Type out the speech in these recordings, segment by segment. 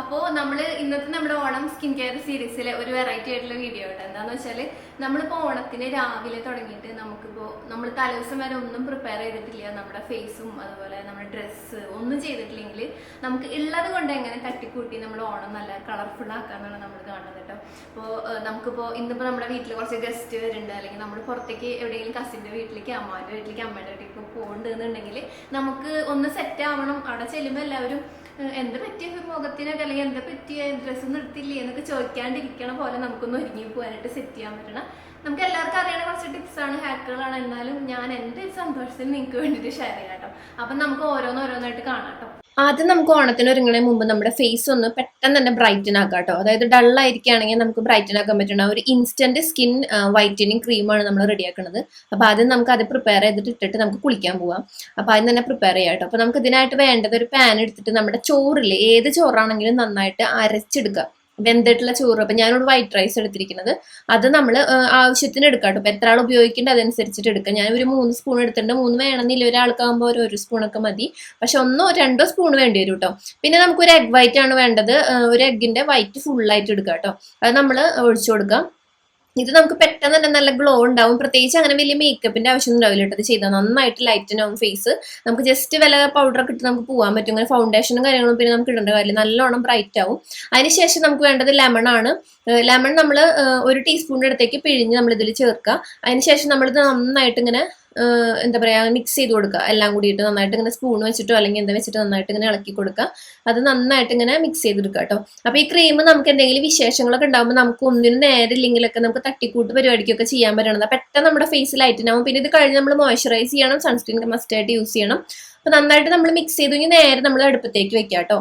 അപ്പോൾ നമ്മൾ ഇന്നത്തെ നമ്മുടെ ഓണം സ്കിൻ കെയർ സീരീസിലെ ഒരു വെറൈറ്റി ആയിട്ടുള്ള വീഡിയോ ഉണ്ട് എന്താന്ന് വെച്ചാൽ നമ്മളിപ്പോൾ ഓണത്തിന് രാവിലെ തുടങ്ങിയിട്ട് നമുക്കിപ്പോൾ നമ്മൾ തലേദിവസം വരെ ഒന്നും പ്രിപ്പയർ ചെയ്തിട്ടില്ല. നമ്മുടെ ഫേസും അതുപോലെ നമ്മുടെ ഡ്രസ്സ് ഒന്നും ചെയ്തിട്ടില്ലെങ്കിൽ നമുക്ക് ഉള്ളത് കൊണ്ട് എങ്ങനെ തട്ടിക്കൂട്ടി നമ്മൾ ഓണം നല്ല കളർഫുൾ ആക്കാന്നാണ് നമ്മൾ കാണുന്നത് കേട്ടോ അപ്പോൾ നമുക്കിപ്പോൾ ഇന്നിപ്പോൾ നമ്മുടെ വീട്ടിൽ കുറച്ച് ഗസ്റ്റ് വരുന്നുണ്ട്. അല്ലെങ്കിൽ നമ്മൾ പുറത്തേക്ക് എവിടെയെങ്കിലും കസിന്റെ വീട്ടിലേക്ക് അമ്മാന്റെ വീട്ടിലേക്ക് അമ്മയുടെ വീട്ടിലേക്ക് പോകുന്നുണ്ടെന്നുണ്ടെങ്കിൽ നമുക്ക് ഒന്ന് സെറ്റ് ആവണം. അവിടെ ചെല്ലുമ്പോൾ എല്ലാവരും എന്ത് പറ്റിയ മുഖത്തിനൊക്കെ? അല്ലെങ്കിൽ എന്ത് പറ്റിയ? ഡ്രസ്സ് നിർത്തില്ലേ? എന്നൊക്കെ ചോദിക്കാണ്ടിരിക്കണ പോലെ നമുക്കൊന്ന് ഒരുങ്ങി പോകാനായിട്ട് സെറ്റ് ചെയ്യാൻ പറ്റണം. നമുക്ക് എല്ലാവർക്കും അറിയണ കുറച്ച് ടിപ്സാണ് ഹാക്കുകളാണ് എന്നാലും ഞാൻ എന്റെ സന്തോഷത്തിന് നിങ്ങൾക്ക് വേണ്ടിയിട്ട് ഷെയർ ചെയ്യാം കേട്ടോ അപ്പം നമുക്ക് ഓരോന്നോരോന്നായിട്ട് കാണാം കേട്ടോ ആദ്യം നമുക്ക് ഓണത്തിന് ഒരുങ്ങണ മുമ്പ് നമ്മുടെ ഫേസ് ഒന്ന് പെട്ടെന്ന് തന്നെ ബ്രൈറ്റൻ ആക്കാം കേട്ടോ. അതായത് ഡൾ ആയിരിക്കുകയാണെങ്കിൽ നമുക്ക് ബ്രൈറ്റൻ ആക്കാൻ പറ്റുന്ന ഒരു ഇൻസ്റ്റന്റ് സ്കിൻ വൈറ്റനിങ് ക്രീമാണ് നമ്മൾ റെഡിയാക്കുന്നത് അപ്പോൾ ആദ്യം നമുക്ക് അത് പ്രിപ്പയർ ചെയ്തിട്ട് ഇട്ടിട്ട് നമുക്ക് കുളിക്കാൻ പോവാം. അപ്പോൾ ആദ്യം തന്നെ പ്രിപ്പയർ ചെയ്യാം കേട്ടോ. അപ്പോൾ നമുക്ക് ഇതിനായിട്ട് വേണ്ടത് ഒരു പാൻ എടുത്തിട്ട് നമ്മുടെ ചോറിൽ ഏത് ചോറാണെങ്കിലും നന്നായിട്ട് അരച്ചെടുക്കുക. വെന്തിട്ടുള്ള ചോറ്. അപ്പം ഞാനിവിടെ വൈറ്റ് റൈസ് എടുത്തിരിക്കുന്നത്. അത് നമ്മൾ ആവശ്യത്തിന് എടുക്കാം കേട്ടോ. എത്ര ആൾ ഉപയോഗിക്കേണ്ട അതനുസരിച്ചിട്ട് എടുക്കാം. ഞാൻ ഒരു മൂന്ന് സ്പൂൺ എടുത്തിട്ടുണ്ട്. മൂന്ന് വേണമെന്നില്ല. ഒരാൾക്കാകുമ്പോൾ ഒരു ഒരു സ്പൂണൊക്കെ മതി. പക്ഷെ ഒന്നോ രണ്ടോ സ്പൂൺ വേണ്ടി വരും കേട്ടോ. പിന്നെ നമുക്ക് ഒരു എഗ് വൈറ്റ് ആണ് വേണ്ടത്. ഒരു എഗ്ഗിന്റെ വൈറ്റ് ഫുള്ളായിട്ട് എടുക്കാം കേട്ടോ. അത് നമ്മൾ ഒഴിച്ചു കൊടുക്കാം. ഇത് നമുക്ക് പെട്ടെന്ന് തന്നെ നല്ല ഗ്ലോ ഉണ്ടാവും. പ്രത്യേകിച്ച് അങ്ങനെ വലിയ മേക്കപ്പിന്റെ ആവശ്യം ഉണ്ടാവില്ല കേട്ടോ. ഇത് ചെയ്താൽ നന്നായിട്ട് ലൈറ്റൻ ആവും ഫേസ് നമുക്ക് ജസ്റ്റ് വില പൗഡർ ഒക്കെ ഇട്ട് നമുക്ക് പോകാൻ പറ്റും. അങ്ങനെ ഫൗണ്ടേഷനും കാര്യങ്ങളും പിന്നെ നമുക്ക് ഇടേണ്ട കാര്യമില്ല. നല്ലോണം ബ്രൈറ്റ് ആവും. അതിനുശേഷം നമുക്ക് വേണ്ടത് ലെമൺ ആണ്. ലെമൺ നമ്മൾ ഒരു ടീസ്പൂണിന്റെ അടുത്തേക്ക് പിഴിഞ്ഞ് നമ്മൾ ഇതിൽ ചേർക്കുക. അതിനുശേഷം നമ്മളിത് നന്നായിട്ട് ഇങ്ങനെ എന്താ പറയുക മിക്സ് ചെയ്ത് കൊടുക്കുക എല്ലാം കൂടിയിട്ട് നന്നായിട്ട് ഇങ്ങനെ സ്പൂൺ വെച്ചിട്ടോ അല്ലെങ്കിൽ എന്താ വെച്ചിട്ട് നന്നായിട്ട് ഇങ്ങനെ ഇളക്കി കൊടുക്കുക അത് നന്നായിട്ട് ഇങ്ങനെ മിക്സ് ചെയ്തെടുക്കുക കേട്ടോ അപ്പോൾ ഈ ക്രീം നമുക്ക് എന്തെങ്കിലും വിശേഷങ്ങളൊക്കെ ഉണ്ടാകുമ്പോൾ നമുക്ക് ഒന്നിനും നേരില്ലെങ്കിലൊക്കെ നമുക്ക് തട്ടിക്കൂട്ട് പരിപാടിക്കൊക്കെ ചെയ്യാൻ പറ്റണത്. പെട്ടെന്ന് നമ്മുടെ ഫേസ് ലൈറ്റിനാവും പിന്നെ ഇത് കഴിഞ്ഞ് നമ്മൾ മോയ്സ്ചറൈസ് ചെയ്യണം. സൺസ്ക്രീൻ മസ്റ്റ് ആയിട്ട് യൂസ് ചെയ്യണം. അപ്പോൾ നന്നായിട്ട് നമ്മൾ മിക്സ് ചെയ്തു നേരെ നമ്മൾ അടുപ്പത്തേക്ക് വെക്കാം കേട്ടോ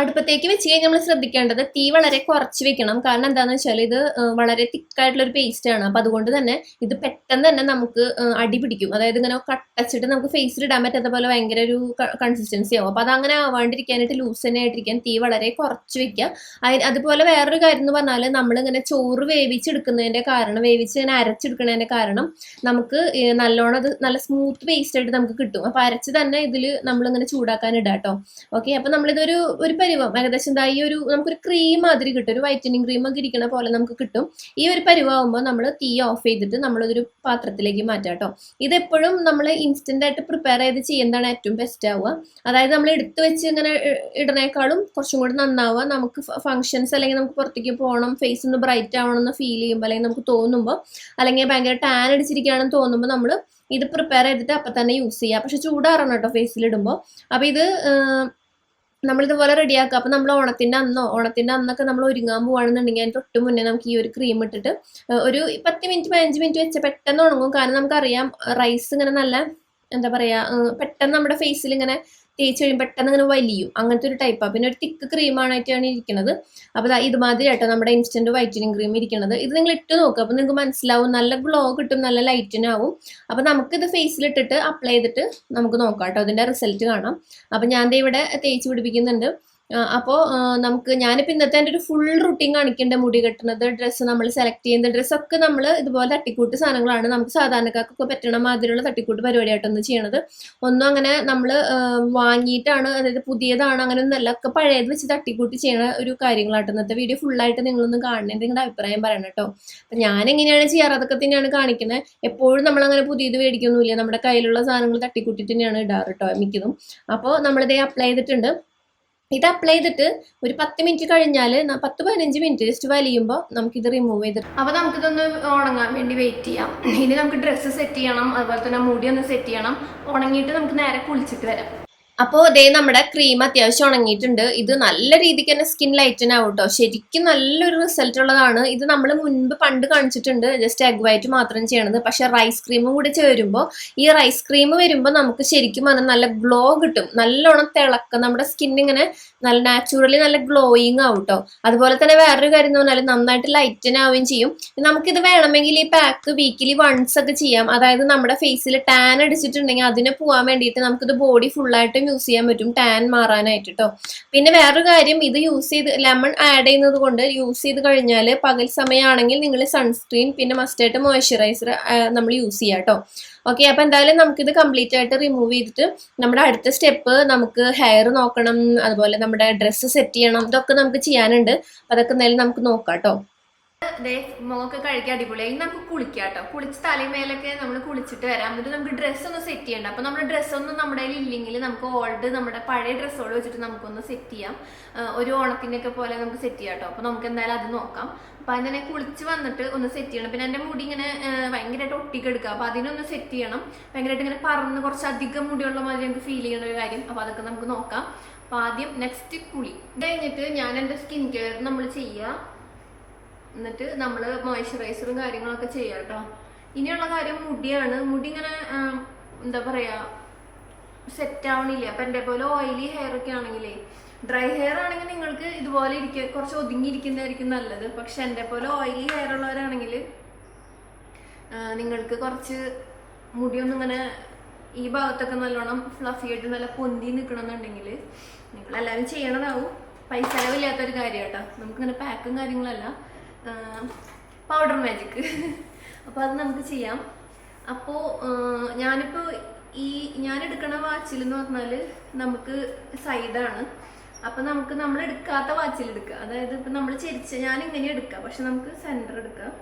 അടുപ്പത്തേക്ക് വെച്ച് കഴിഞ്ഞാൽ നമ്മൾ ശ്രദ്ധിക്കേണ്ടത് തീ വളരെ കുറച്ച് വെക്കണം. കാരണം എന്താണെന്ന് വെച്ചാൽ ഇത് വളരെ തിക്കായിട്ടുള്ള ഒരു പേസ്റ്റ് ആണ്. അപ്പൊ അതുകൊണ്ട് തന്നെ ഇത് പെട്ടെന്ന് തന്നെ നമുക്ക് അടി പിടിക്കും. അതായത് ഇങ്ങനെ കട്ടച്ചിട്ട് നമുക്ക് ഫേസിൽ ഇടാൻ പറ്റാത്ത പോലെ ഭയങ്കര ഒരു കൺസിസ്റ്റൻസി ആവും. അപ്പൊ അതങ്ങനെ ആവാണ്ടിരിക്കാനായിട്ട് ലൂസ് തന്നെ ആയിട്ടിരിക്കാൻ തീ വളരെ കുറച്ച് വെക്കുക അതുപോലെ വേറൊരു കാര്യം എന്ന് പറഞ്ഞാൽ നമ്മളിങ്ങനെ ചോറ് വേവിച്ചെടുക്കുന്നതിന്റെ കാരണം വേവിച്ച് ഇങ്ങനെ അരച്ചെടുക്കുന്നതിന്റെ കാരണം നമുക്ക് നല്ലോണം അത് നല്ല സ്മൂത്ത് പേസ്റ്റ് ആയിട്ട് നമുക്ക് കിട്ടും. അപ്പൊ അരച്ച് തന്നെ ഇതിൽ നമ്മളിങ്ങനെ ചൂടാക്കാൻ ഇടാം കേട്ടോ ഓക്കെ അപ്പൊ നമ്മളിതൊരു ഒരു പരുവം. ഏകദേശം എന്താ ഈ ഒരു നമുക്കൊരു ക്രീം മാതിരി കിട്ടും. ഒരു വൈറ്റനിങ് ക്രീം ഒക്കെ ഇരിക്കണ പോലെ നമുക്ക് കിട്ടും. ഈ ഒരു പരുവാകുമ്പോൾ നമ്മൾ തീ ഓഫ് ചെയ്തിട്ട് നമ്മളതൊരു പാത്രത്തിലേക്ക് മാറ്റാം കേട്ടോ. ഇതെപ്പോഴും നമ്മൾ ഇൻസ്റ്റന്റ് ആയിട്ട് പ്രിപ്പയർ ചെയ്ത് ചെയ്യുന്നതാണ് ഏറ്റവും ബെസ്റ്റ് ആവുക. അതായത് നമ്മൾ എടുത്തു വെച്ച് ഇങ്ങനെ ഇടുന്നേക്കാളും കുറച്ചും കൂടി നന്നാവുക. നമുക്ക് ഫങ്ഷൻസ് അല്ലെങ്കിൽ നമുക്ക് പുറത്തേക്ക് പോകണം ഫേസ് ഒന്ന് ബ്രൈറ്റ് ആവണം എന്ന് ഫീൽ ചെയ്യുമ്പോൾ അല്ലെങ്കിൽ നമുക്ക് തോന്നുമ്പോൾ അല്ലെങ്കിൽ ഭയങ്കര ടാൻ അടിച്ചിരിക്കുകയാണെന്ന് തോന്നുമ്പോൾ നമ്മൾ ഇത് പ്രിപ്പയർ ചെയ്തിട്ട് അപ്പം തന്നെ യൂസ് ചെയ്യുക പക്ഷെ ചൂടാറണം കേട്ടോ ഫേസിലിടുമ്പോൾ അപ്പം ഇത് നമ്മളിതുപോലെ റെഡിയാക്കുക. അപ്പം നമ്മൾ ഓണത്തിന്റെ അന്നോ ഓണത്തിന്റെ അന്നൊക്കെ നമ്മൾ ഒരുങ്ങാൻ പോവാണെന്നുണ്ടെങ്കിൽ അതിന് തൊട്ട് മുന്നേ നമുക്ക് ഈ ഒരു ക്രീം ഇട്ടിട്ട് ഒരു പത്ത് മിനിറ്റ് പതിനഞ്ച് മിനിറ്റ് വെച്ച് പെട്ടെന്ന് ഉണങ്ങും. കാരണം നമുക്കറിയാം റൈസ് ഇങ്ങനെ നല്ല എന്താ പറയുക പെട്ടെന്ന് നമ്മുടെ ഫേസിൽ ഇങ്ങനെ തേച്ച് കഴിയുമ്പോൾ പെട്ടെന്ന് ഇങ്ങനെ വലിയും. അങ്ങനത്തെ ഒരു ടൈപ്പാണ് പിന്നെ ഒരു തിക്ക് ക്രീമാണായിട്ടാണ് ഇരിക്കുന്നത് അപ്പോൾ ഇത് ഇതുമാതിരി ആട്ടോ നമ്മുടെ ഇൻസ്റ്റന്റ് വൈറ്റനിങ് ക്രീം ഇരിക്കുന്നത് ഇത് നിങ്ങൾ ഇട്ട് നോക്കുക അപ്പോൾ നിങ്ങൾക്ക് മനസ്സിലാവും. നല്ല ഗ്ലോ കിട്ടും നല്ല ലൈറ്റിനാവും അപ്പോൾ നമുക്കിത് ഫേസിൽ ഇട്ടിട്ട് അപ്ലൈ ചെയ്തിട്ട് നമുക്ക് നോക്കാം കേട്ടോ. അതിന്റെ റിസൾട്ട് കാണാം. അപ്പോൾ ഞാൻ ഇവിടെ തേച്ച് പിടിപ്പിക്കുന്നുണ്ട്. അപ്പോൾ നമുക്ക് ഞാനിപ്പോൾ ഇന്നത്തെ എന്റെ ഒരു ഫുൾ റുട്ടീൻ കാണിക്കേണ്ട. മുടി കെട്ടുന്നത് ഡ്രസ്സ് നമ്മൾ സെലക്ട് ചെയ്യുന്ന ഡ്രസ്സൊക്കെ നമ്മൾ ഇതുപോലെ തട്ടിക്കൂട്ട് സാധനങ്ങളാണ്. നമുക്ക് സാധാരണക്കാർക്കൊക്കെ പറ്റണ മാതിരിയുള്ള തട്ടിക്കൂട്ട് പരിപാടിയായിട്ടൊന്ന് ചെയ്യണത്. ഒന്നും അങ്ങനെ നമ്മൾ വാങ്ങിയിട്ടാണ് അതായത് പുതിയതാണ് അങ്ങനെ ഒന്നല്ല ഒക്കെ പഴയത് വെച്ച് തട്ടിക്കൂട്ടി ചെയ്യണ ഒരു കാര്യങ്ങളാട്ടോ. ഇന്നത്തെ വീഡിയോ ഫുള്ളായിട്ട് നിങ്ങളൊന്ന് കാണണേ നിങ്ങളുടെ അഭിപ്രായം പറയണം കേട്ടോ. അപ്പം ഞാൻ എങ്ങനെയാണ് ചെയ്യാറ്? അതൊക്കെ തന്നെയാണ് കാണിക്കുന്നത് എപ്പോഴും നമ്മളങ്ങനെ പുതിയത് മേടിക്കൊന്നുമില്ല. നമ്മുടെ കയ്യിലുള്ള സാധനങ്ങൾ തട്ടിക്കൂട്ടിട്ട് തന്നെയാണ് ഇടാറ് കേട്ടോ മിക്കതും. അപ്പോൾ നമ്മളിതേ അപ്ലൈ ചെയ്തിട്ടുണ്ട്. ഇത് അപ്ലൈ ചെയ്തിട്ട് ഒരു പത്ത് മിനിറ്റ് കഴിഞ്ഞാൽ പത്ത് പതിനഞ്ച് മിനിറ്റ് ജസ്റ്റ് വലിയുമ്പോൾ ഇത് റിമൂവ് ചെയ്തിട്ട് അപ്പോൾ നമുക്കിതൊന്ന് ഉണങ്ങാൻ വേണ്ടി വെയിറ്റ് ചെയ്യാം. ഇനി നമുക്ക് ഡ്രസ്സ് സെറ്റ് ചെയ്യണം. അതുപോലെ തന്നെ മുടി ഒന്ന് സെറ്റ് ചെയ്യണം. ഉണങ്ങിയിട്ട് നമുക്ക് നേരെ കുളിച്ചിട്ട് വരാം. അപ്പോൾ ഇതേ നമ്മുടെ ക്രീം അത്യാവശ്യം ഉണങ്ങിയിട്ടുണ്ട്. ഇത് നല്ല രീതിക്ക് തന്നെ സ്കിൻ ലൈറ്റൻ ആവും കേട്ടോ ശരിക്കും നല്ലൊരു റിസൾട്ട് ഉള്ളതാണ്. ഇത് നമ്മൾ മുൻപ് പണ്ട് കാണിച്ചിട്ടുണ്ട്. ജസ്റ്റ് എഗ് വൈറ്റ് മാത്രം ചെയ്യണത്. പക്ഷെ റൈസ് ക്രീമും കൂടി ചേരുമ്പോൾ ഈ റൈസ് ക്രീം വരുമ്പോൾ നമുക്ക് ശരിക്കും അത് നല്ല ഗ്ലോ കിട്ടും. നല്ലോണം തിളക്കം നമ്മുടെ സ്കിൻ ഇങ്ങനെ നല്ല നാച്ചുറലി നല്ല ഗ്ലോയിങ് ആവും കേട്ടോ അതുപോലെ തന്നെ വേറൊരു കാര്യം എന്ന് പറഞ്ഞാൽ നന്നായിട്ട് ലൈറ്റൻ ആവുകയും ചെയ്യും. നമുക്കിത് വേണമെങ്കിൽ ഈ പാക്ക് വീക്കിലി വൺസ് ഒക്കെ ചെയ്യാം. അതായത് നമ്മുടെ ഫേസിൽ ടാൻ അടിച്ചിട്ടുണ്ടെങ്കിൽ അതിനെ പോകാൻ വേണ്ടിയിട്ട് നമുക്കിത് ബോഡി ഫുള്ളായിട്ടും എല്ലാവർക്കും യൂസ് ചെയ്യാൻ പറ്റും. ടാൻ മാറാനായിട്ട് കേട്ടോ പിന്നെ വേറൊരു കാര്യം ഇത് യൂസ് ചെയ്ത് ലെമൺ ആഡ് ചെയ്യുന്നത് കൊണ്ട് യൂസ് ചെയ്ത് കഴിഞ്ഞാൽ പകൽ സമയമാണെങ്കിൽ നിങ്ങൾ സൺസ്ക്രീൻ പിന്നെ മസ്റ്റായിട്ട് മോയ്സ്ചറൈസർ നമ്മൾ യൂസ് ചെയ്യാം കേട്ടോ ഓക്കെ അപ്പം എന്തായാലും നമുക്കിത് കംപ്ലീറ്റ് ആയിട്ട് റിമൂവ് ചെയ്തിട്ട് നമ്മുടെ അടുത്ത സ്റ്റെപ്പ് നമുക്ക് ഹെയർ നോക്കണം അതുപോലെ നമ്മുടെ ഡ്രസ്സ് സെറ്റ് ചെയ്യണം ഇതൊക്കെ നമുക്ക് ചെയ്യാനുണ്ട്. അതൊക്കെ എന്തായാലും നമുക്ക് നോക്കാം കേട്ടോ മുഖമൊക്കെ കഴിക്കാൻ അടിപൊളിയായി നമുക്ക് കുളിക്കാം കേട്ടോ കുളിച്ച് തലമേലൊക്കെ നമ്മൾ കുളിച്ചിട്ട് വരാം. എന്നിട്ട് നമുക്ക് ഡ്രസ്സ് ഒന്ന് സെറ്റ് ചെയ്യണ്ട. അപ്പൊ നമ്മുടെ ഡ്രസ്സ് ഒന്നും നമ്മുടെ കയ്യിൽ ഇല്ലെങ്കിൽ നമുക്ക് ഓൾഡ് നമ്മുടെ പഴയ ഡ്രസ്സോട് വെച്ചിട്ട് നമുക്കൊന്ന് സെറ്റ് ചെയ്യാം. ഒരു ഓണത്തിന്റെ ഒക്കെ പോലെ നമുക്ക് സെറ്റ് ചെയ്യാം കേട്ടോ അപ്പൊ നമുക്ക് എന്തായാലും അത് നോക്കാം. അപ്പൊ അതിനെ കുളിച്ച് വന്നിട്ട് ഒന്ന് സെറ്റ് ചെയ്യണം. പിന്നെ എന്റെ മുടി ഇങ്ങനെ ഭയങ്കരമായിട്ട് ഒട്ടിക്കെടുക്കുക അപ്പൊ അതിനൊന്ന് സെറ്റ് ചെയ്യണം. ഭയങ്കരമായിട്ട് ഇങ്ങനെ പറന്ന് കുറച്ച് അധികം മുടിയുള്ള മാതിരി നമുക്ക് ഫീൽ ചെയ്യുന്ന ഒരു കാര്യം. അപ്പൊ അതൊക്കെ നമുക്ക് നോക്കാം. അപ്പൊ ആദ്യം നെക്സ്റ്റ് കുളി. ഇത് കഴിഞ്ഞിട്ട് ഞാൻ എന്റെ സ്കിൻ കെയർ നമ്മൾ ചെയ്യുക എന്നിട്ട് നമ്മൾ മോയ്സ്ചറൈസറും കാര്യങ്ങളൊക്കെ ചെയ്യാം കേട്ടോ ഇനിയുള്ള കാര്യം മുടിയാണ്. മുടി ഇങ്ങനെ എന്താ പറയാ സെറ്റ് ആവണില്ല. അപ്പൊ എന്റെ പോലെ ഓയിലി ഹെയർ ഒക്കെ ആണെങ്കിലേ ഡ്രൈ ഹെയർ ആണെങ്കിൽ നിങ്ങൾക്ക് ഇതുപോലെ ഇരിക്കുക കുറച്ച് ഒതുങ്ങിയിരിക്കുന്നതായിരിക്കും നല്ലത്. പക്ഷെ എന്റെ പോലെ ഓയിലി ഹെയർ ഉള്ളവരാണെങ്കിൽ നിങ്ങൾക്ക് കുറച്ച് മുടിയൊന്നും ഇങ്ങനെ ഈ ഭാഗത്തൊക്കെ നല്ലോണം ഫ്ലഫി ആയിട്ട് നല്ല പൊന്തി നിൽക്കണമെന്നുണ്ടെങ്കിൽ നിങ്ങൾ എല്ലാവരും ചെയ്യണതാവും. പൈസ ചെലവില്ലാത്തൊരു കാര്യം കേട്ടോ നമുക്കിങ്ങനെ പാക്കും കാര്യങ്ങളല്ല. പൗഡർ മാജിക് അപ്പോൾ അത് നമുക്ക് ചെയ്യാം. അപ്പോൾ ഞാനിപ്പോൾ ഈ ഞാൻ എടുക്കണ വാച്ചിൽ എന്ന് പറഞ്ഞാൽ നമുക്ക് സൈഡാണ് അപ്പം നമുക്ക് നമ്മൾ എടുക്കാത്ത വാച്ചിൽ എടുക്കുക അതായത് ഇപ്പം നമ്മൾ ചെരിച്ച ഞാൻ ഇങ്ങനെ എടുക്കുക പക്ഷെ നമുക്ക് സെന്റർ എടുക്കാം.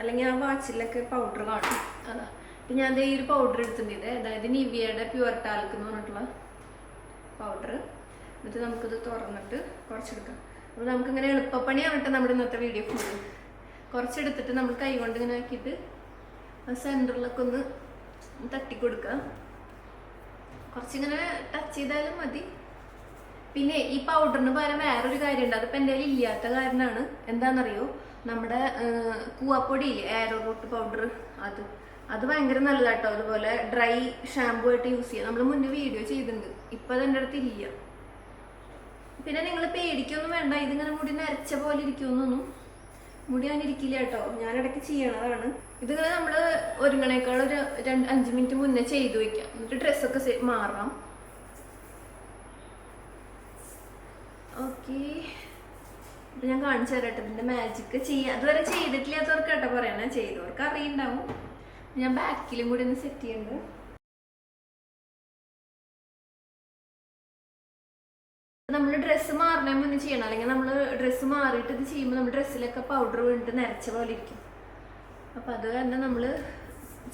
അല്ലെങ്കിൽ ആ വാച്ചിലൊക്കെ പൗഡർ കാണും. അതാ. ഇപ്പം ഞാൻ ഈ ഒരു പൗഡർ എടുത്തിട്ടുണ്ട്. അതായത് നിവിയയുടെ പ്യുവർ ടാൽക്ക് എന്ന് പറഞ്ഞിട്ടുള്ള പൗഡർ എന്നിട്ട് നമുക്കിത് തുറന്നിട്ട് കുറച്ചെടുക്കാം. അപ്പോൾ നമുക്കിങ്ങനെ എളുപ്പപ്പണിയാവട്ടെ നമ്മുടെ ഇന്നത്തെ വീഡിയോ ഫുള്ള് കുറച്ചെടുത്തിട്ട് നമ്മൾ കൈ കൊണ്ട് ഇങ്ങനെ ആക്കിയിട്ട് ആ സെന്ററിലൊക്കെ ഒന്ന് തട്ടിക്കൊടുക്കുക കുറച്ചിങ്ങനെ ടച്ച് ചെയ്താലും മതി. പിന്നെ ഈ പൗഡറിന് പകരം വേറൊരു കാര്യമുണ്ട്. അതിപ്പോൾ എന്റെ കയ്യിൽ ഇല്ലാത്ത കാരണമാണ്. എന്താണെന്നറിയോ? നമ്മുടെ കൂവപ്പൊടി ആരോ റൂട്ട് പൗഡർ അത്. അത് ഭയങ്കര നല്ലതാട്ടോ. അതുപോലെ ഡ്രൈ ഷാമ്പു ആയിട്ട് യൂസ് ചെയ്യാം. നമ്മൾ മുന്നേ വീഡിയോ ചെയ്തിട്ടുണ്ട്. ഇപ്പം അത് എന്റെ അടുത്ത് ഇല്ല. പിന്നെ നിങ്ങൾ പേടിക്കൊന്നും വേണ്ട. ഇതിങ്ങനെ മുടി നരച്ച പോലെ ഇരിക്കുമെന്നൊന്നും മുടി അങ്ങനെ ഇരിക്കില്ല കേട്ടോ. ഞാൻ ഇടയ്ക്ക് ചെയ്യണതാണ്. ഇതിങ്ങനെ നമ്മൾ ഒരുങ്ങണേക്കാൾ ഒരു രണ്ട് അഞ്ച് മിനിറ്റ് മുന്നേ ചെയ്തു വെക്കാം. എന്നിട്ട് ഡ്രസ്സൊക്കെ മാറണം. മാറാം ഓക്കെ ഞാൻ കാണിച്ചു തരാട്ടെ ഇതിന്റെ മാജിക് ചെയ്യാം അതുവരെ ചെയ്തിട്ടില്ലാത്തവർക്ക് കേട്ടോ പറയണേ. ചെയ്തവർക്ക് അറിയുണ്ടാവും. ഞാൻ ബാക്കിലും കൂടി ഒന്ന് സെറ്റ് ചെയ്യുന്നുണ്ട് നമ്മൾ ഡ്രസ്സ് മാറണേ മുന്നേ ചെയ്യണം. അല്ലെങ്കിൽ നമ്മൾ ഡ്രസ്സ് മാറിയിട്ട് ഇത് ചെയ്യുമ്പോൾ നമ്മൾ ഡ്രസ്സിലൊക്കെ പൗഡർ വീണിട്ട് നരച്ച പോലെ ഇരിക്കും. അപ്പം അത് കാരണം നമ്മൾ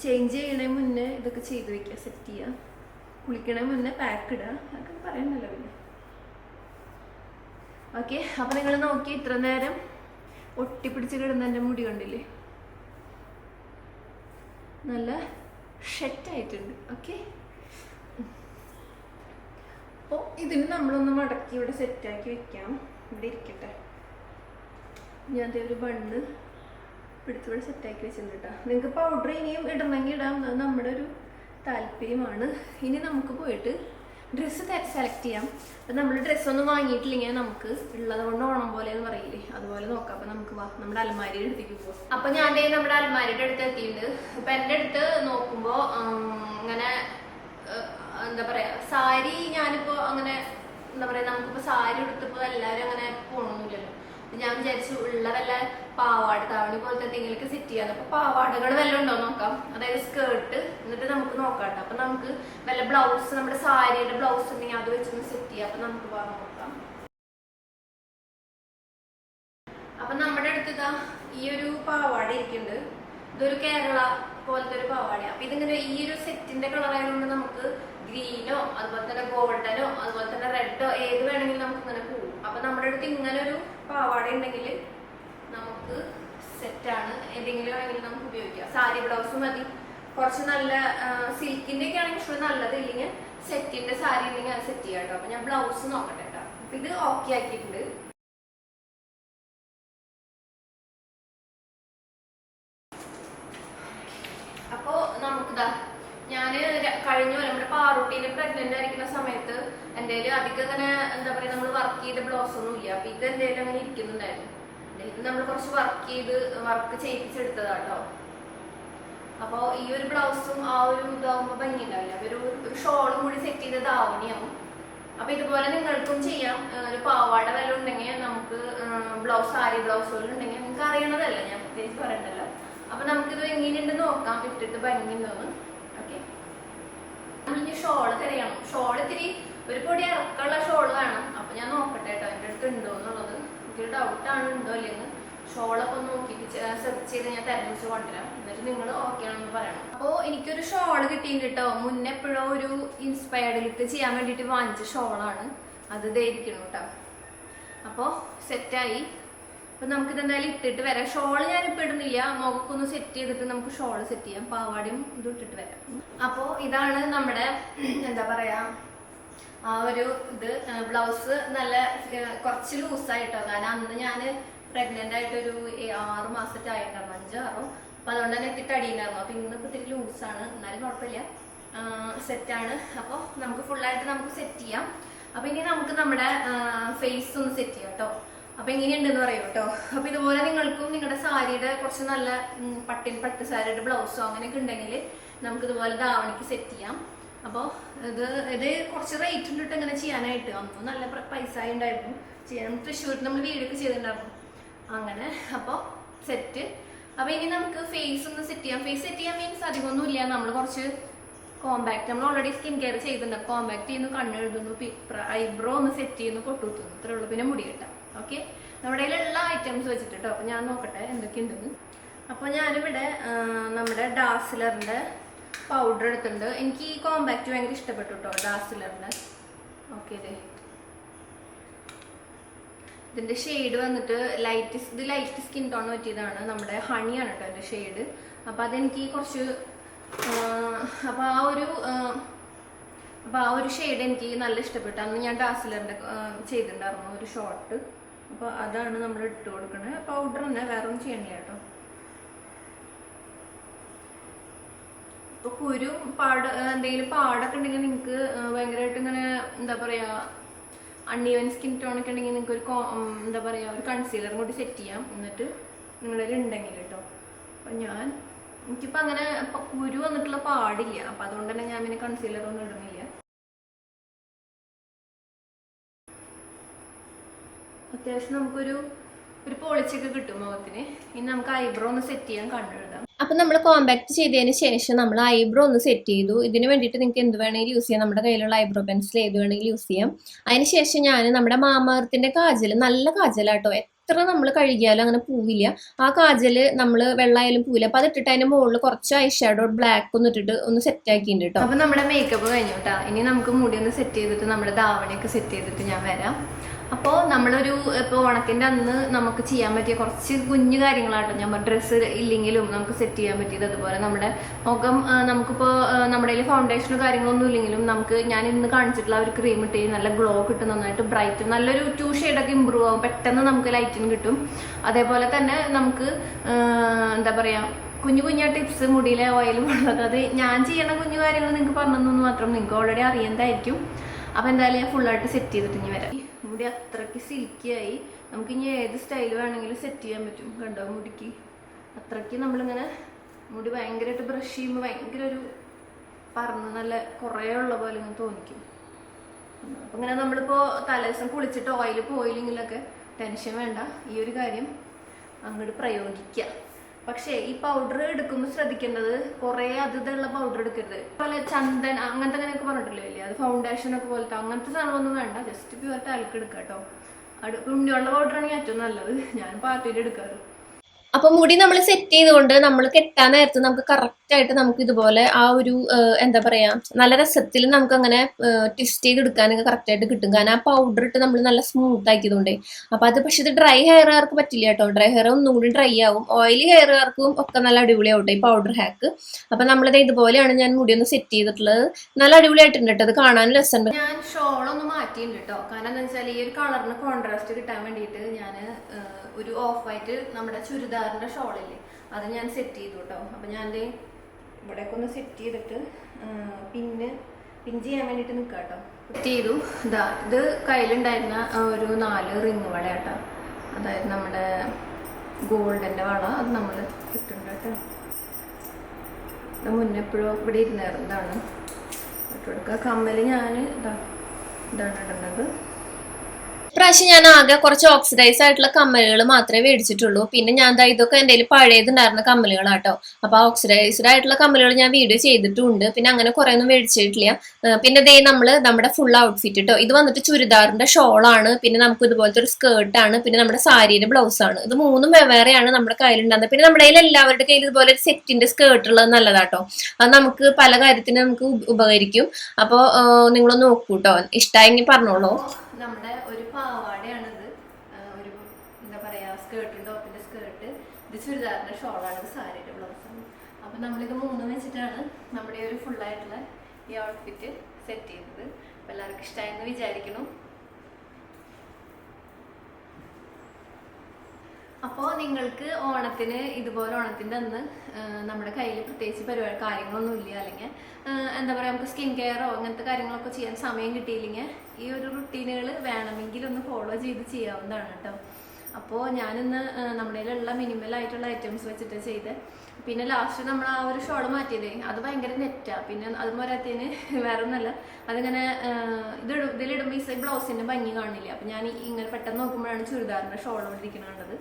ചേഞ്ച് ചെയ്യണേ മുന്നേ ഇതൊക്കെ ചെയ്ത് വെക്കുക. സെറ്റ് ചെയ്യുക. കുളിക്കണേ മുന്നേ പാക്ക് ഇടുക. അതൊക്കെ പറയണല്ലോ പിന്നെ. ഓക്കെ അപ്പം നിങ്ങൾ നോക്കി ഇത്ര നേരം ഒട്ടിപ്പിടിച്ച് കിടന്ന എന്റെ മുടി കണ്ടില്ലേ? നല്ല ഷെറ്റായിട്ടുണ്ട് ഓക്കെ അപ്പോൾ ഇതിന് നമ്മളൊന്ന് മടക്കി ഇവിടെ സെറ്റാക്കി വെക്കാം. ഇവിടെ ഇരിക്കട്ടെ. ഞാൻ ഒരു ബണ്ണ് പിടിച്ച് ഇവിടെ സെറ്റാക്കി വെച്ചിട്ടുണ്ട് കേട്ടോ നിങ്ങൾക്ക് പൗഡർ ഇനിയും ഇടണമെങ്കിൽ ഇടാം. അത് നമ്മുടെ ഒരു താല്പര്യമാണ്. ഇനി നമുക്ക് പോയിട്ട് ഡ്രസ്സ് സെലക്ട് ചെയ്യാം. അപ്പം നമ്മൾ ഡ്രസ്സൊന്നും വാങ്ങിയിട്ടില്ലെങ്കിൽ നമുക്ക് ഉള്ളത് കൊണ്ട് ഓണം പോലെ എന്ന് പറയില്ലേ? അതുപോലെ നോക്കാം. അപ്പം നമുക്ക് വാ നമ്മുടെ അലമാരിയുടെ അടുത്തേക്ക് പോവാം. അപ്പം ഞാൻ നമ്മുടെ അലമാരിയുടെ അടുത്ത് എത്തിയിട്ടുണ്ട്. അപ്പം എന്റെ അടുത്ത് നോക്കുമ്പോൾ ഇങ്ങനെ ഏഹ്, എന്താ പറയാ സാരി ഞാനിപ്പോ അങ്ങനെ എന്താ പറയാ നമുക്കിപ്പോ സാരി ഉടുത്തപ്പോ എല്ലാരും അങ്ങനെ പോണൊന്നുമില്ലല്ലോ. ഞാൻ വിചാരിച്ചു ഉള്ള വല്ല പാവാട താവണി പോലത്തെ എന്തെങ്കിലുമൊക്കെ സെറ്റ് ചെയ്യാൻ അപ്പൊ പാവാടകൾ വല്ലതും ഉണ്ടോ നോക്കാം. അതായത് സ്കേർട്ട്. എന്നിട്ട് നമുക്ക് നോക്കാം. അപ്പൊ നമുക്ക് വല്ല ബ്ലൗസ് നമ്മുടെ സാരിയുടെ ബ്ലൗസ് ഉണ്ടെങ്കിൽ അത് വെച്ചൊന്ന് സെറ്റ് ചെയ്യാം. അപ്പൊ നമുക്ക് നോക്കാം. അപ്പൊ നമ്മുടെ അടുത്ത് ഇതാ ഈ ഒരു പാവാട ഇരിക്കുന്നുണ്ട്. ഇതൊരു കേരള പോലത്തെ ഒരു പാവാടയാണ് അപ്പൊ ഇതിങ്ങനെ ഈ ഒരു സെറ്റിന്റെ കളർ ആയതുകൊണ്ട് നമുക്ക് ഗ്രീനോ അതുപോലെ തന്നെ ഗോൾഡനോ അതുപോലെ തന്നെ റെഡോ ഏത് വേണമെങ്കിലും നമുക്ക് ഇങ്ങനെ പോകും അപ്പൊ നമ്മുടെ അടുത്ത് ഇങ്ങനെ ഒരു പാവാട ഉണ്ടെങ്കിൽ നമുക്ക് സെറ്റാണ് ഏതെങ്കിലും ആണെങ്കിലും നമുക്ക് ഉപയോഗിക്കാം. സാരി ബ്ലൗസ് മതി. കുറച്ച് നല്ല സിൽക്കിന്റെ ഒക്കെ ആണെങ്കിൽ ഇഷ്ടം നല്ലത് ഇല്ലെങ്കിൽ സെറ്റിന്റെ സാരി ഉണ്ടെങ്കിൽ അത് സെറ്റ് ചെയ്യാം കേട്ടോ. അപ്പൊ ഞാൻ ബ്ലൗസ് നോക്കട്ടെ കേട്ടോ. അപ്പൊ ഇത് ഓക്കെ ആക്കിയിട്ടുണ്ട് അപ്പോ നമുക്കിതാ ഞാൻ ര- കഴിഞ്ഞ പോലെ നമ്മുടെ പാറുട്ടീനെ പ്രഗ്നന്റ് ആയിരിക്കുന്ന സമയത്ത് എന്റെ കയ്യിൽ അധികം അങ്ങനെ എന്താ പറയാ നമ്മൾ വർക്ക് ചെയ്ത ബ്ലൗസ് ഒന്നും എന്തെങ്കിലും അങ്ങനെ ഇരിക്കുന്നുണ്ടായിരുന്നു. ഇത് നമ്മൾ കുറച്ച് വർക്ക് ചെയ്ത് വർക്ക് ചെയ്യിപ്പിച്ചെടുത്തതാട്ടോ. അപ്പോൾ ഈ ഒരു ബ്ലൗസും ആ ഒരു ഇതാവുമ്പോൾ ഭംഗി ഉണ്ടാവില്ല അപ്പോൾ ഒരു ഒരു ഷോളും കൂടി സെറ്റ് ചെയ്ത ധാവണിയാവും അപ്പൊ ഇതുപോലെ നിങ്ങൾക്കും ചെയ്യാം. ഒരു പാവാട വല്ല ഉണ്ടെങ്കിൽ നമുക്ക് ബ്ലൗസ് ആരി പോലും ഉണ്ടെങ്കിൽ നിങ്ങൾക്ക് അറിയണതല്ല? ഞാൻ പ്രത്യേകിച്ച് പറയണ്ടല്ലോ. അപ്പൊ നമുക്കിത് എങ്ങനെയുണ്ട് നോക്കാം. ഇട്ടിട്ട് ഭംഗിയുണ്ടോന്ന് ഓക്കെ. ഇനി ഷോൾ തിരയണം. ഷോൾ ഇത്തിരി ഒരു പൊടി ഇറക്കമുള്ള ഷോൾ വേണം. ഞാൻ നോക്കട്ടെ കേട്ടോ എന്റെ അടുത്ത് ഉണ്ടോ എന്നുള്ളത്. ഡൗട്ട് ആണ് ഉണ്ടോ ഇല്ലെന്ന് ഷോളൊക്കെ ഒന്ന് നോക്കിയിട്ട് സെർച്ച് ചെയ്ത് ഞാൻ തെരഞ്ഞെടുത്ത് കൊണ്ടുവരാം. എന്നിട്ട് നിങ്ങൾ ഓക്കെ ആണെന്ന് പറയണം. അപ്പോൾ എനിക്കൊരു ഷോൾ കിട്ടിയിട്ടുണ്ട് കേട്ടോ. മുന്നേ എപ്പോഴോ ഒരു ഇൻസ്പയർഡ് ലുക്ക് ചെയ്യാൻ വേണ്ടിയിട്ട് വാങ്ങിച്ച ഷോളാണ്. അത് ഇതായിരിക്കണം കേട്ടോ. അപ്പോൾ സെറ്റായി അപ്പം നമുക്കിത് എന്തായാലും ഇട്ടിട്ട് വരാം. ഷോൾ ഞാനിപ്പോൾ ഇടുന്നില്ല. മുഖമൊക്കെ ഒന്ന് സെറ്റ് ചെയ്തിട്ട് നമുക്ക് ഷോൾ സെറ്റ് ചെയ്യാം. പാവാടിയും ഇത് ഇട്ടിട്ട് വരാം. അപ്പോൾ ഇതാണ് നമ്മുടെ എന്താ പറയാ ആ ഒരു ഇത് ബ്ലൗസ് നല്ല കുറച്ച് ലൂസായിട്ടോ കാരണം അന്ന് ഞാൻ പ്രഗ്നന്റ് ആയിട്ട് ഒരു ആറ് മാസത്തെ ആയിട്ടുണ്ടായിരുന്നു ആറോ അപ്പൊ അതുകൊണ്ട് തന്നെ ഇത്തിരി അടിയിലായിരുന്നു അപ്പൊ ഇന്ന് ഇത്തിരി ലൂസാണ് എന്നാലും കുഴപ്പമില്ല. സെറ്റാണ് അപ്പോൾ നമുക്ക് ഫുള്ളായിട്ട് നമുക്ക് സെറ്റ് ചെയ്യാം. അപ്പൊ ഇനി നമുക്ക് നമ്മുടെ ഫേസ് ഒന്ന് സെറ്റ് ചെയ്യാം കേട്ടോ. അപ്പൊ എങ്ങനെയുണ്ടെന്ന് പറയൂ കേട്ടോ. അപ്പൊ ഇതുപോലെ നിങ്ങൾക്കും നിങ്ങളുടെ സാരിയുടെ കുറച്ച് നല്ല പട്ടിൻ പട്ട് സാരിയുടെ ബ്ലൗസോ അങ്ങനെയൊക്കെ ഉണ്ടെങ്കിൽ നമുക്ക് ഇതുപോലെ ധാവണിക്ക് സെറ്റ് ചെയ്യാം. അപ്പോൾ ഇത് ഇത് കുറച്ച് റേറ്റ് ഉണ്ടിട്ട് ഇങ്ങനെ ചെയ്യാനായിട്ട്. അന്നും നല്ല പൈസ ഉണ്ടായിരുന്നു ചെയ്യാൻ തൃശ്ശൂരിൽ നമ്മൾ വീടൊക്കെ ചെയ്തിട്ടുണ്ടായിരുന്നു. അങ്ങനെ അപ്പോൾ സെറ്റ് അപ്പോൾ ഇനി നമുക്ക് ഫേസ് ഒന്ന് സെറ്റ് ചെയ്യാം. ഫേസ് സെറ്റ് ചെയ്യാൻ മീൻസ് അധികമൊന്നുമില്ല. നമ്മൾ കുറച്ച് കോമ്പാക്ട് നമ്മൾ ഓൾറെഡി സ്കിൻ കെയർ ചെയ്തിട്ടുണ്ട്. കോമ്പാക്ട് ചെയ്യുന്നു കണ്ണെഴുതുന്നു ഐബ്രോ ഒന്ന് സെറ്റ് ചെയ്യുന്നു പൊട്ടുത്തുന്നു ഇത്രേ ഉള്ളൂ. പിന്നെ മുടി കിട്ടാം. ഓക്കെ നമ്മുടെ കയ്യിലുള്ള ഐറ്റംസ് വെച്ചിട്ട് കേട്ടോ അപ്പോൾ ഞാൻ നോക്കട്ടെ എന്തൊക്കെയുണ്ടെന്ന്. അപ്പോൾ ഞാനിവിടെ നമ്മുടെ ഡാസിലറിന്റെ പൗഡർ എടുത്തിട്ടുണ്ട്. എനിക്ക് ഈ കോമ്പാക്ട് ഭയങ്കര ഇഷ്ടപ്പെട്ടു കേട്ടോ ഡാസിലറിന്റെ ഓക്കെ അതെ ഇതിന്റെ ഷെയ്ഡ് വന്നിട്ട് ലൈറ്റ് ഇത് ലൈറ്റ് സ്കിൻ ടോൺ പറ്റിയതാണ്. നമ്മുടെ ഹണിയാണ് കേട്ടോ എന്റെ ഷെയ്ഡ് അപ്പം അതെനിക്ക് കുറച്ച് അപ്പം ആ ഒരു അപ്പം ആ ഒരു ഷെയ്ഡ് എനിക്ക് നല്ല ഇഷ്ടപ്പെട്ടു. അന്ന് ഞാൻ ഡാസിലറിന്റെ ചെയ്തിട്ടുണ്ടായിരുന്നു ഒരു ഷോർട്ട് അപ്പോൾ അതാണ് നമ്മൾ ഇട്ട് കൊടുക്കുന്നത് പൗഡർ തന്നെ വേറെ ഒന്നും ചെയ്യണില്ല കേട്ടോ ഇപ്പൊ കുരു പാട എന്തെങ്കിലും പാടൊക്കെ ഉണ്ടെങ്കിൽ നിങ്ങൾക്ക് ഭയങ്കരമായിട്ട് ഇങ്ങനെ എന്താ പറയാ അണ്ണീവൻ സ്കിൻ ടോൺ ഒക്കെ ഉണ്ടെങ്കിൽ നിങ്ങൾക്ക് ഒരു എന്താ പറയാ ഒരു കൺസീലർ കൂടി സെറ്റ് ചെയ്യാം. എന്നിട്ട് നിങ്ങളിൽ ഉണ്ടെങ്കിൽ കേട്ടോ. അപ്പൊ ഞാൻ എനിക്കിപ്പോ അങ്ങനെ കുരു വന്നിട്ടുള്ള പാടില്ല. അപ്പൊ അതുകൊണ്ട് തന്നെ ഞാൻ പിന്നെ കൺസീലർ ഒന്നും ഇടുന്നില്ല. അത്യാവശ്യം നമുക്കൊരു ഒരു പോളിച്ചൊക്കെ കിട്ടും മുഖത്തിന്. ഇനി നമുക്ക് ഐബ്രോ ഒന്ന് സെറ്റ് ചെയ്യാൻ കണ്ടിടാം അപ്പൊ നമ്മൾ കോമ്പാക്ട് ചെയ്തതിന് ശേഷം നമ്മൾ ഐബ്രോ ഒന്ന് സെറ്റ് ചെയ്തു. ഇതിന് വേണ്ടിയിട്ട് നിങ്ങൾക്ക് എന്ത് വേണമെങ്കിലും യൂസ് ചെയ്യാം. നമ്മുടെ കയ്യിലുള്ള ഐബ്രോ പെൻസിൽ ഏത് വേണമെങ്കിലും യൂസ് ചെയ്യാം. അതിനുശേഷം ഞാൻ നമ്മുടെ മാമാർത്തിന്റെ കാജൽ നല്ല കാജലാട്ടോ. എത്ര നമ്മൾ കഴുകിയാലും അങ്ങനെ പൂവില്ല. ആ കാജൽ നമ്മൾ വെള്ളമായാലും പൂവില്ല. അപ്പൊ അത് ഇട്ടിട്ട് അതിന്റെ മുകളിൽ കുറച്ച് ഐ ഷാഡോ ബ്ലാക്ക് ഒന്ന് ഇട്ടിട്ട് ഒന്ന് സെറ്റ് ആക്കിയിട്ടുണ്ട് കേട്ടോ അപ്പൊ നമ്മുടെ മേക്കപ്പ് കഴിഞ്ഞു കേട്ടോ ഇനി നമുക്ക് മുടി ഒന്ന് സെറ്റ് ചെയ്തിട്ട് നമ്മുടെ ധാവണിയൊക്കെ സെറ്റ് ചെയ്തിട്ട് ഞാൻ വരാം. അപ്പോൾ നമ്മളൊരു ഇപ്പോൾ ഓണത്തിന്റെ അന്ന് നമുക്ക് ചെയ്യാൻ പറ്റിയ കുറച്ച് കുഞ്ഞു കാര്യങ്ങളാട്ടോ. ഞാൻ ഡ്രസ്സ് ഇല്ലെങ്കിലും നമുക്ക് സെറ്റ് ചെയ്യാൻ പറ്റിയത് അതുപോലെ നമ്മുടെ മുഖം നമുക്കിപ്പോൾ നമ്മുടെ കയ്യിൽ ഫൗണ്ടേഷനോ കാര്യങ്ങളൊന്നും ഇല്ലെങ്കിലും നമുക്ക് ഞാൻ ഇന്ന് കാണിച്ചിട്ടുള്ള ഒരു ക്രീം ഇട്ട് നല്ല ഗ്ലോ കിട്ടും നന്നായിട്ട് ബ്രൈറ്റ് നല്ലൊരു ടു ഷെയ്ഡൊക്കെ ഇമ്പ്രൂവ് ആവും. പെട്ടെന്ന് നമുക്ക് ലൈറ്റിന് കിട്ടും. അതേപോലെ തന്നെ നമുക്ക് എന്താ പറയുക കുഞ്ഞു കുഞ്ഞ ടിപ്സ് മുടിയിലെ ഓയിൽ വെള്ളമൊക്കെ അത് ഞാൻ ചെയ്യുന്ന കുഞ്ഞു കാര്യങ്ങൾ നിങ്ങൾക്ക് പറഞ്ഞതെന്ന് മാത്രം നിങ്ങൾക്ക് ഓൾറെഡി അറിയേണ്ടതായിരിക്കും. അപ്പോൾ എന്തായാലും ഞാൻ ഫുള്ളായിട്ട് സെറ്റ് ചെയ്തിട്ട് ഇനി വരാം. മുടി അത്രയ്ക്ക് സിൽക്കി ആയി നമുക്ക് ഇനി ഏത് സ്റ്റൈൽ വേണമെങ്കിലും സെറ്റ് ചെയ്യാൻ പറ്റും. കണ്ടോ മുടിക്ക്? അത്രയ്ക്ക് നമ്മളിങ്ങനെ മുടി ഭയങ്കരമായിട്ട് ബ്രഷ് ചെയ്യുമ്പോൾ ഭയങ്കര ഒരു പറന്ന് നല്ല കുറേ ഉള്ള പോലെ ഇങ്ങനെ തോന്നിക്കും. അപ്പം ഇങ്ങനെ നമ്മളിപ്പോൾ തലേദിവസം കുളിച്ചിട്ട് ഓയിൽ പോയില്ലെങ്കിലൊക്കെ ടെൻഷൻ വേണ്ട. ഈ ഒരു കാര്യം അങ്ങോട്ട് പ്രയോഗിക്കുക പക്ഷേ ഈ പൗഡർ എടുക്കുമ്പോൾ ശ്രദ്ധിക്കേണ്ടത് കുറേ അതിഥുള്ള പൗഡർ എടുക്കരുത്. അതുപോലെ ചന്ദൻ അങ്ങനത്തെ അങ്ങനെയൊക്കെ പറഞ്ഞിട്ടില്ലേ അത് ഫൗണ്ടേഷൻ ഒക്കെ പോലത്തെ അങ്ങനത്തെ സാധനമൊന്നും വേണ്ട. ജസ്റ്റ് പ്യുവർ ടാൽക്ക് എടുക്കാം കേട്ടോ ഉണ്ണിയുള്ള പൗഡറാണെങ്കിൽ ഏറ്റവും നല്ലത്. ഞാൻ പാർട്ടിയിൽ എടുക്കാറ്. അപ്പൊ മുടി നമ്മൾ സെറ്റ് ചെയ്തുകൊണ്ട് നമ്മൾ കെട്ടാൻ നേരത്ത് നമുക്ക് കറക്റ്റ് ആയിട്ട് നമുക്ക് ഇതുപോലെ ആ ഒരു എന്താ പറയാ നല്ല രസത്തിൽ നമുക്ക് അങ്ങനെ ട്വിസ്റ്റ് ചെയ്ത് എടുക്കാനൊക്കെ കറക്റ്റ് ആയിട്ട് കിട്ടും. കാരണം ആ പൗഡർ ഇട്ട് നമ്മൾ നല്ല സ്മൂത്ത് ആക്കിയതുകൊണ്ടേ. അപ്പൊ അത് പക്ഷെ ഇത് ഡ്രൈ ഹെയറുകാർക്ക് പറ്റില്ല കേട്ടോ. ഡ്രൈ ഹെയർ ഒന്നും കൂടി ഡ്രൈ ആവും. ഓയിലി ഹെയറുകാർക്കും ഒക്കെ നല്ല അടിപൊളിയാവട്ടെ ഈ പൗഡർ ഹാക്ക് അപ്പൊ നമ്മളിത് ഇതുപോലെയാണ് ഞാൻ മുടി ഒന്ന് സെറ്റ് ചെയ്തിട്ടുള്ളത്. നല്ല അടിപൊളിയായിട്ടുണ്ട് കേട്ടോ. അത് കാണാൻ രസമുണ്ട് ഞാൻ ഷോൾ ഒന്ന് മാറ്റിയിട്ടുണ്ട് കേട്ടോ. കാരണം എന്താ വെച്ചാൽ ഈ ഒരു കളറിന് കോൺട്രാസ്റ്റ് കിട്ടാൻ വേണ്ടിയിട്ട് ഞാൻ ഒരു ഓഫ് വൈറ്റ് നമ്മുടെ ചുരിദാറിന്റെ ഷോളില്ലേ? അത് ഞാൻ സെറ്റ് ചെയ്തു കേട്ടോ അപ്പൊ ഞാൻ ഇവിടെയൊക്കെ ഒന്ന് സെറ്റ് ചെയ്തിട്ട് പിന്നെ പിഞ്ച് ചെയ്യാൻ വേണ്ടിയിട്ട് നിൽക്കാം കേട്ടോ സെറ്റ് ചെയ്തു. ഇതാ ഇത് കയ്യിലുണ്ടായിരുന്ന ഒരു നാല് റിങ് വള കേട്ടോ അതായത് നമ്മുടെ ഗോൾഡിന്റെ വള അത് നമ്മൾ കിട്ടുന്നുണ്ട് കേട്ടോ ഇത് മുന്നേ എപ്പോഴും ഇവിടെ ഇരുന്നായിരുന്നതാണ് ഇട്ട് കൊടുക്കുക കമ്മൽ ഞാൻ ഇതാ ഇതാണ് ഇടേണ്ടത് ഇപ്രാവശ്യം ഞാൻ ആകെ കുറച്ച് ഓക്സിഡൈസ് ആയിട്ടുള്ള കമ്മലുകൾ മാത്രമേ മേടിച്ചിട്ടുള്ളൂ. പിന്നെ ഞാൻ എന്താ ഇതൊക്കെ എന്റെ പഴയതുണ്ടായിരുന്ന കമ്മലുകളാട്ടോ. അപ്പൊ ഓക്സിഡൈസ്ഡ് ആയിട്ടുള്ള കമ്മലുകൾ ഞാൻ വീഡിയോ ചെയ്തിട്ടുണ്ട്. പിന്നെ അങ്ങനെ കുറെ ഒന്നും മേടിച്ചിട്ടില്ല പിന്നെ ദേ നമ്മൾ നമ്മുടെ ഫുൾ ഔട്ട്ഫിറ്റ് കേട്ടോ ഇത് വന്നിട്ട് ചുരിദാറിന്റെ ഷോളാണ് പിന്നെ നമുക്ക് ഇതുപോലത്തെ ഒരു സ്കേർട്ട് ആണ്. പിന്നെ നമ്മുടെ സാരിയുടെ ബ്ലൗസ് ആണ്. ഇത് മൂന്നും വെവ്വേറെയാണ് നമ്മുടെ കയ്യിലുണ്ടാകുന്നത് പിന്നെ നമ്മുടെ കയ്യിൽ എല്ലാവരുടെ കയ്യിൽ ഇതുപോലെ സെറ്റിന്റെ സ്കേർട്ട് ഉള്ളത് നല്ലതാട്ടോ. അത് നമുക്ക് പല കാര്യത്തിനും നമുക്ക് ഉപകരിക്കും. അപ്പോൾ നിങ്ങളൊന്ന് നോക്കൂ ഇഷ്ടമായെങ്കിൽ പറഞ്ഞോളൂ. നമ്മുടെ പാവാടയാണിത്. ഒരു എന്താ പറയാ സ്കേർട്ടും ടോപ്പിന്റെ സ്കേർട്ട് ഇത് ചുരിദാറിന്റെ ഷോളാണ് സാരിയുടെ ബ്ലൗസാണ് അപ്പൊ നമ്മളിത് മൂന്നും വെച്ചിട്ടാണ് നമ്മുടെ ഒരു ഫുള്ളായിട്ടുള്ള ഈ ഔട്ട്ഫിറ്റ് സെറ്റ് ചെയ്തത് അപ്പൊ എല്ലാവർക്കും ഇഷ്ടമായെന്ന് വിചാരിക്കണം അപ്പോൾ നിങ്ങൾക്ക് ഓണത്തിന് ഇതുപോലെ ഓണത്തിന്റെ അന്ന് നമ്മുടെ കയ്യിൽ പ്രത്യേകിച്ച് പരിപാടി കാര്യങ്ങളൊന്നും ഇല്ല അല്ലെങ്കിൽ എന്താ പറയുക നമുക്ക് സ്കിൻ കെയറോ അങ്ങനത്തെ കാര്യങ്ങളൊക്കെ ചെയ്യാൻ സമയം കിട്ടിയില്ലെങ്കിൽ ഈ ഒരു റുട്ടീനുകൾ വേണമെങ്കിൽ ഒന്ന് ഫോളോ ചെയ്ത് ചെയ്യാവുന്നതാണ് കേട്ടോ. അപ്പോൾ ഞാനിന്ന് നമ്മുടെ കയ്യിലുള്ള മിനിമൽ ആയിട്ടുള്ള ഐറ്റംസ് വെച്ചിട്ട് ചെയ്ത്. പിന്നെ ലാസ്റ്റ് നമ്മൾ ആ ഒരു ഷോൾ മാറ്റിയതേ അത് ഭയങ്കര നെറ്റാ പിന്നെ അത് പോരാത്തതിന് വേറെ ഒന്നല്ല അതിങ്ങനെ ഇത് ഇതിലിടുമ്പോൾ ഈ ബ്ലൗസിന്റെ ഭംഗി കാണില്ല. അപ്പം ഞാൻ ഇങ്ങനെ പെട്ടെന്ന് നോക്കുമ്പോഴാണ് ചുരിദാറിന്റെ ഷോൾ ഇവിടെ ഇരിക്കുന്നത് കണ്ടത്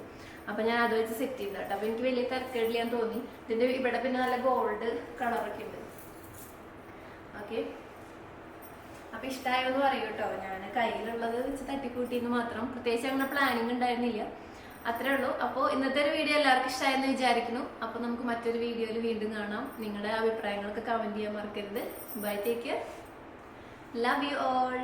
അപ്പം ഞാൻ അത് വെച്ച് സെറ്റ് ചെയ്ത കേട്ടോ. അപ്പം എനിക്ക് വലിയ തിരക്കേടില്ലാന്ന് തോന്നി. ഇതിന്റെ ഇവിടെ പിന്നെ നല്ല ഗോൾഡ് കളറൊക്കെ ഉണ്ട്. ഓക്കെ അപ്പൊ ഇഷ്ടമായെന്ന് പറയൂ കേട്ടോ. ഞാൻ കയ്യിലുള്ളത് വെച്ച് തട്ടിക്കൂട്ടിന്ന് മാത്രം. പ്രത്യേകിച്ച് അങ്ങനെ പ്ലാനിങ് ഉണ്ടായിരുന്നില്ല. അത്രേ ഉള്ളൂ. അപ്പോൾ ഇന്നത്തെ ഒരു വീഡിയോ എല്ലാവർക്കും ഇഷ്ടമായെന്ന് വിചാരിക്കുന്നു. അപ്പോൾ നമുക്ക് മറ്റൊരു വീഡിയോയിൽ വീണ്ടും കാണാം. നിങ്ങളുടെ അഭിപ്രായങ്ങളൊക്കെ കമന്റ് ചെയ്യാൻ മറക്കരുത്. Bye take care love you all